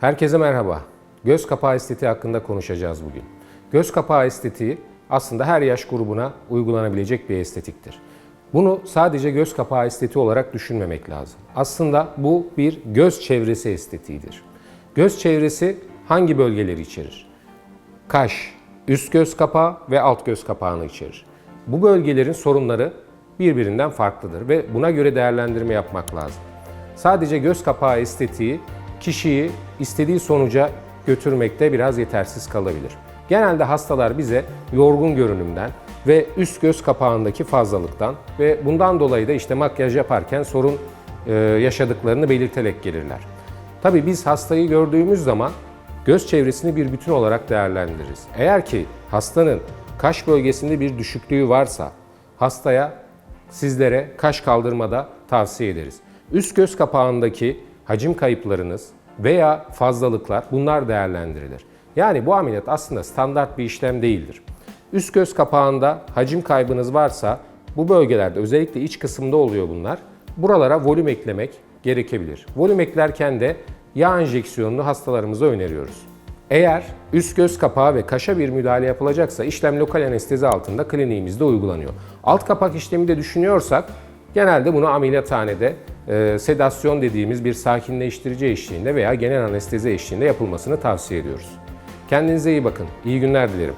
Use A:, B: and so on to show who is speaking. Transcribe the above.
A: Herkese merhaba. Göz kapağı estetiği hakkında konuşacağız bugün. Göz kapağı estetiği aslında her yaş grubuna uygulanabilecek bir estetiktir. Bunu sadece göz kapağı estetiği olarak düşünmemek lazım. Aslında bu bir göz çevresi estetiğidir. Göz çevresi hangi bölgeleri içerir? Kaş, üst göz kapağı ve alt göz kapağını içerir. Bu bölgelerin sorunları birbirinden farklıdır ve buna göre değerlendirme yapmak lazım. Sadece göz kapağı estetiği kişiyi istediği sonuca götürmekte biraz yetersiz kalabilir. Genelde hastalar bize yorgun görünümden ve üst göz kapağındaki fazlalıktan ve bundan dolayı da işte makyaj yaparken sorun e, yaşadıklarını belirterek gelirler. Tabii biz hastayı gördüğümüz zaman göz çevresini bir bütün olarak değerlendiririz. Eğer ki hastanın kaş bölgesinde bir düşüklüğü varsa hastaya sizlere kaş kaldırmada tavsiye ederiz. Üst göz kapağındaki hacim kayıplarınız veya fazlalıklar bunlar değerlendirilir. Yani bu ameliyat aslında standart bir işlem değildir. Üst göz kapağında hacim kaybınız varsa bu bölgelerde özellikle iç kısımda oluyor bunlar. Buralara volüm eklemek gerekebilir. Volüm eklerken de yağ enjeksiyonunu hastalarımıza öneriyoruz. Eğer üst göz kapağı ve kaşa bir müdahale yapılacaksa işlem lokal anestezi altında kliniğimizde uygulanıyor. Alt kapak işlemi de düşünüyorsak genelde bunu ameliyathanede e, sedasyon dediğimiz bir sakinleştirici eşliğinde veya genel anestezi eşliğinde yapılmasını tavsiye ediyoruz. Kendinize iyi bakın. İyi günler dilerim.